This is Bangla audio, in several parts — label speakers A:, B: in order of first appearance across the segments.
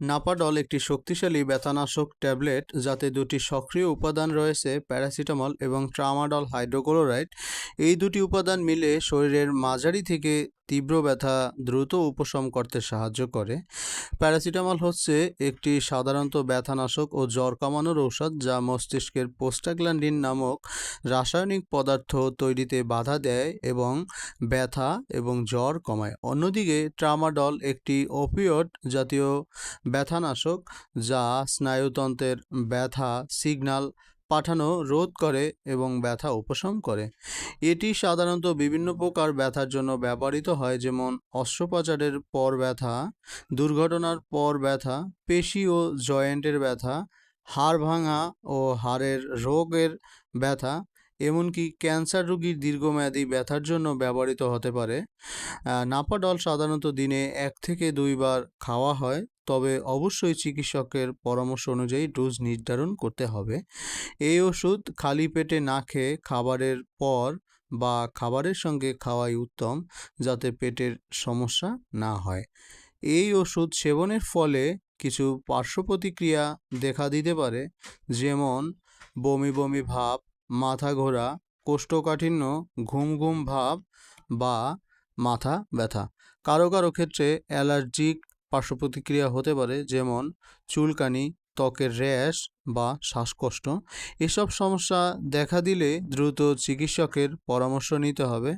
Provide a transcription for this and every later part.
A: নাপাডল একটি শক্তিশালী ব্যথানাশক ট্যাবলেট যাতে দুটি সক্রিয় উপাদান রয়েছে, প্যারাসিটামল এবং ট্রামাডল হাইড্রোক্লোরাইড। এই দুটি উপাদান মিলে শরীরের মাঝারি থেকে তীব্র ব্যথা দ্রুত উপশম করতে সাহায্য করে। প্যারাসিটামল হচ্ছে একটি সাধারণত ব্যথানাশক ও জ্বর কমানোর ঔষধ যা মস্তিষ্কের পোস্টাগ্ল্যান্ডিন নামক রাসায়নিক পদার্থ তৈরিতে বাধা দেয় এবং ব্যথা এবং জ্বর কমায়। অন্যদিকে ট্রামাডল একটি ওপিয়ড জাতীয় ব্যথানাশক যা স্নায়ুতন্ত্রের ব্যথা সিগন্যাল পাঠানো, রোধ করে এবং ব্যথা উপশম করে। এটি সাধারণত বিভিন্ন প্রকার ব্যথার জন্য ব্যবহৃত হয়, যেমন অস্ত্রোপচারের পর ব্যথা, দুর্ঘটনার পর ব্যথা, পেশি ও জয়েন্টের ব্যথা, হাড় ভাঙা ও হাড়ের রোগের ব্যথা এমনকি ক্যান্সার রোগীর দীর্ঘমেয়াদী ব্যথার জন্য ব্যবহৃত হতে পারে। নাপাডল সাধারণত দিনে এক থেকে দুইবার খাওয়া হয়, তবে অবশ্যই চিকিৎসকের পরামর্শ অনুযায়ী ডোজ নির্ধারণ করতে হবে। এই ওষুধ খালি পেটে না খেয়ে খাবারের পর বা খাবারের সঙ্গে খাওয়াই উত্তম, যাতে পেটের সমস্যা না হয়। এই ওষুধ সেবনের ফলে কিছু পার্শ্ব প্রতিক্রিয়া দেখা দিতে পারে, যেমন বমি বমি ভাব মাথা ঘোরা কোষ্ঠকাঠিন্য ঘুম ঘুম ভাব বা মাথা ব্যথা। কারও কারও ক্ষেত্রে অ্যালার্জিক পার্শ্ব প্রতিক্রিয়া হতে পারে, যেমন চুলকানি, ত্বকের র্যাশ বা শ্বাসকষ্ট। এসব সমস্যা দেখা দিলে দ্রুত চিকিৎসকের পরামর্শ নিতে হবে।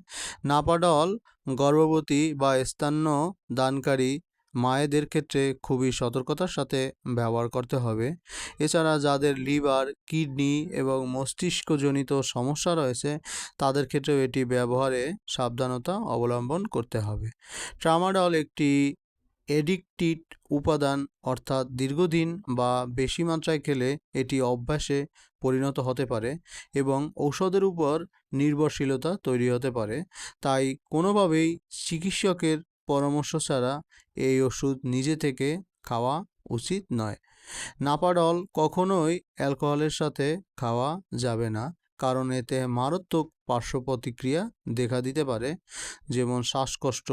A: নাপাডল, গর্ভবতী বা স্তন্য দানকারী মায়েদের ক্ষেত্রে খুবই সতর্কতার সাথে ব্যবহার করতে হবে। এছাড়া যাদের লিভার, কিডনি এবং মস্তিষ্কজনিত সমস্যা রয়েছে, তাদের ক্ষেত্রেও এটি ব্যবহারে সাবধানতা অবলম্বন করতে হবে। ট্রামাডল একটি এডিকটিভ উপাদান, অর্থাৎ দীর্ঘদিন বা বেশি মাত্রায় খেলে এটি অভ্যাসে পরিণত হতে পারে এবং ঔষধের উপর নির্ভরশীলতা তৈরি হতে পারে। তাই কোনোভাবেই চিকিৎসকের পরামর্শ ছাড়া এই ওষুধ নিজে থেকে খাওয়া উচিত নয়। নাপাডল কখনোই অ্যালকোহলের সাথে খাওয়া যাবে না, কারণ এতে মারাত্মক পার্শ্ব প্রতিক্রিয়া দেখা দিতে পারে, যেমন শ্বাসকষ্ট,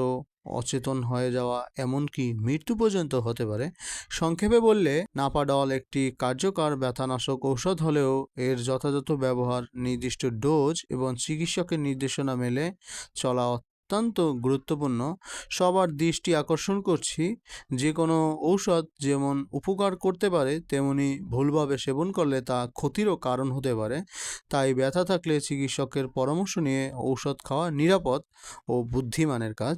A: অচেতন হয়ে যাওয়া, এমনকি মৃত্যু পর্যন্ত হতে পারে। সংক্ষেপে বললে নাপাডল একটি কার্যকর ব্যথানাশক ঔষধ হলেও এর যথাযথ ব্যবহার, নির্দিষ্ট ডোজ এবং চিকিৎসকের নির্দেশনা মেলে চলা অত্যন্ত গুরুত্বপূর্ণ। সবার দৃষ্টি আকর্ষণ করছি। যে কোনো ঔষধ যেমন উপকার করতে পারে, তেমনি ভুলভাবে সেবন করলে তা ক্ষতিরও কারণ হতে পারে। তাই ব্যথা থাকলে চিকিৎসকের পরামর্শ নিয়ে ঔষধ খাওয়া নিরাপদ ও বুদ্ধিমানের কাজ।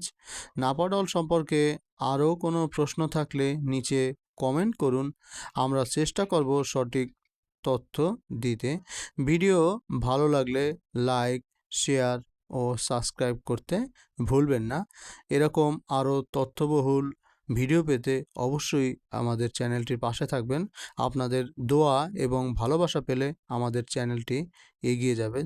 A: নাপাডল সম্পর্কে আরও কোনো প্রশ্ন থাকলে নিচে কমেন্ট করুন। আমরা চেষ্টা করব সঠিক তথ্য দিতে। ভিডিও ভালো লাগলে লাইক, শেয়ার ও সাবস্ক্রাইব করতে ভুলবেন না। এরকম আরও তথ্যবহুল ভিডিও পেতে অবশ্যই আমাদের চ্যানেলটির পাশে থাকবেন। আপনাদের দোয়া এবং ভালোবাসা পেলে আমাদের চ্যানেলটি এগিয়ে যাবে।